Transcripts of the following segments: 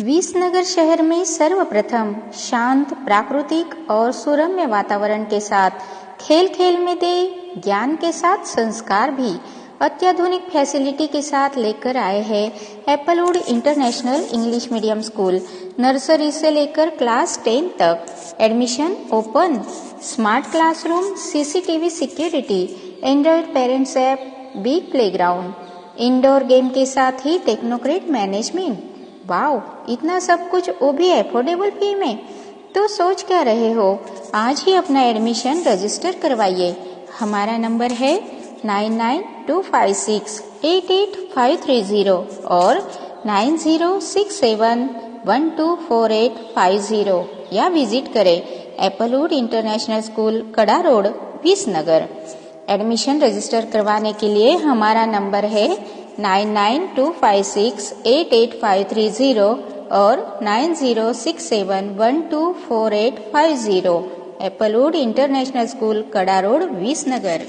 विसनगर शहर में सर्वप्रथम शांत, प्राकृतिक और सुरम्य वातावरण के साथ खेल खेल में दे, ज्ञान के साथ संस्कार भी अत्याधुनिक फैसिलिटी के साथ लेकर आए हैं Applewood international English medium school. Nursery से लेकर क्लास टेन तक admission open. Smart classroom, CCTV security Android parents app, big playground. Indoor game के साथ ही टेक्नोक्रेट मैनेजमेंट। वाओ, इतना सब कुछ वो भी एफोर्डेबल फ़ी में? तो सोच क्या रहे हो? आज ही अपना एडमिशन रजिस्टर करवाइए। हमारा नंबर है nine nine two five six eight eight five three zero और nine zero six seven one two four eight five zero या विज़िट करें Applewood international school, Kada road, Visnagar. Admission register करवाने के लिए हमारा नंबर है nine nine two five six eight eight five three zero ઓર nine zero six seven one two four eight five zero Applewood international school Kada road Visnagar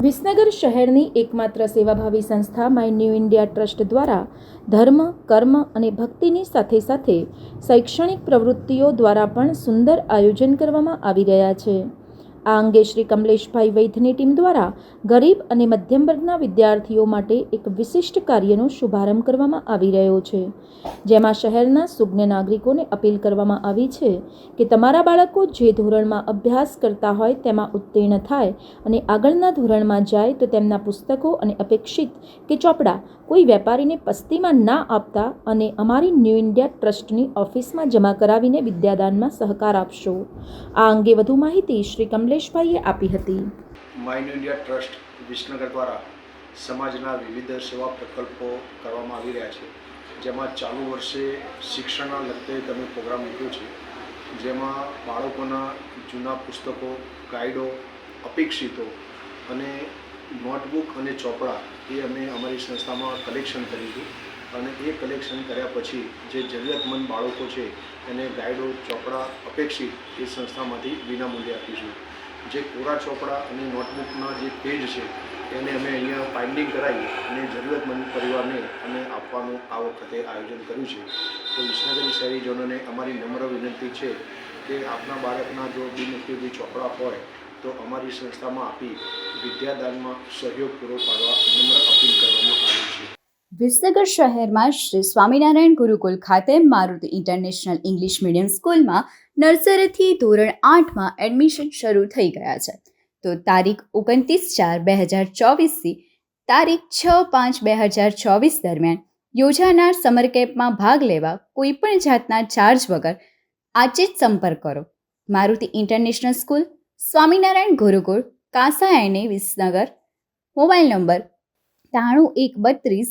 Visnagar શહેરની એકમાત્ર સેવાભાવી સંસ્થા my new India trust દ્વારા ધર્મ, કર્મ અને ભક્તિની સાથે સાથે શૈક્ષણિક પ્રવૃત્તિઓ દ્વારા પણ સુંદર આયોજન કરવામાં આવી રહ્યા છે. આ અંગે શ્રી કમલેશભાઈ વૈદ્યની ટીમ દ્વારા ગરીબ અને મધ્યમ વર્ગના વિદ્યાર્થીઓ માટે એક વિશિષ્ટ કાર્યનો શુભારંભ કરવામાં આવી રહ્યો છે. જેમાં શહેરના સુજ્ઞ નાગરિકોને અપીલ કરવામાં આવી છે કે તમારા બાળકો જે ધોરણમાં અભ્યાસ કરતા હોય તેમાં ઉત્તીર્ણ થાય અને આગળના ધોરણમાં જાય તો તેમના પુસ્તકો અને અપેક્ષિત કે ચોપડા કોઈ વેપારીને પસ્તીમાં ના આપતા અને અમારી ન્યૂ ઇન્ડિયા ટ્રસ્ટની ઓફિસમાં જમા કરાવીને વિદ્યાદાનમાં સહકાર આપશો. આ અંગે વધુ માહિતી શ્રી કમલેશભાઈએ આપી હતી. માઇન ઇન્ડિયા ટ્રસ્ટ વિસનગર દ્વારા સમાજના વિવિધ સેવા પ્રકલ્પો કરવામાં આવી રહ્યા છે. જેમાં ચાલુ વર્ષે શિક્ષણના લગતે તમે પ્રોગ્રામ મૂક્યો છે. જેમાં બાળકોના જૂના પુસ્તકો, ગાઈડો, અપેક્ષિતો અને નોટબુક અને ચોપડા એ અમે અમારી સંસ્થામાં કલેક્શન કરીશું અને એ કલેક્શન કર્યા પછી જે જરૂરિયાતમંદ બાળકો છે એને ગાઈડો, ચોપડા, અપેક્ષિત એ સંસ્થામાંથી વિનામૂલ્યે આપીશું. જે કોરા ચોપડા અને નોટબુકના જે પેજ છે, એને અમે અહીંયા બાઇન્ડિંગ કરાવી અને જરૂરિયાતમંદ પરિવારને અમે આપવાનું આ વખતે આયોજન કર્યું છે. તો વિસનગરી શહેરીજનોને અમારી નમ્ર વિનંતી છે કે આપના બાળકના જો બિનઉપયોગી ચોપડા હોય, તો અમારી સંસ્થામાં આપી વિદ્યાદાનમાં સહયોગ પૂરો પાડવા નમ્ર અપીલ કરવામાં આવી છે. વિસનગર શહેરમાં શ્રી સ્વામિનારાયણ ગુરુકુલ ખાતે મારુતિ ઇન્ટરનેશનલ ઇંગ્લિશ મીડિયમ સ્કૂલમાં નર્સરીથી ધોરણ આઠમાં એડમિશન શરૂ થઈ ગયા છે. તો તારીખ ઓગણત્રીસ ચાર બે હજાર ચોવીસથી તારીખ છ પાંચ બે હજાર ચોવીસ દરમિયાન યોજાનાર સમર કેમ્પમાં ભાગ લેવા કોઈપણ જાતના ચાર્જ વગર આજે જ સંપર્ક કરો. મારુતિ ઇન્ટરનેશનલ સ્કૂલ, સ્વામિનારાયણ ગુરુકુળ કાંસા એને વિસનગર, મોબાઈલ નંબર ત્રાણું એક બત્રીસ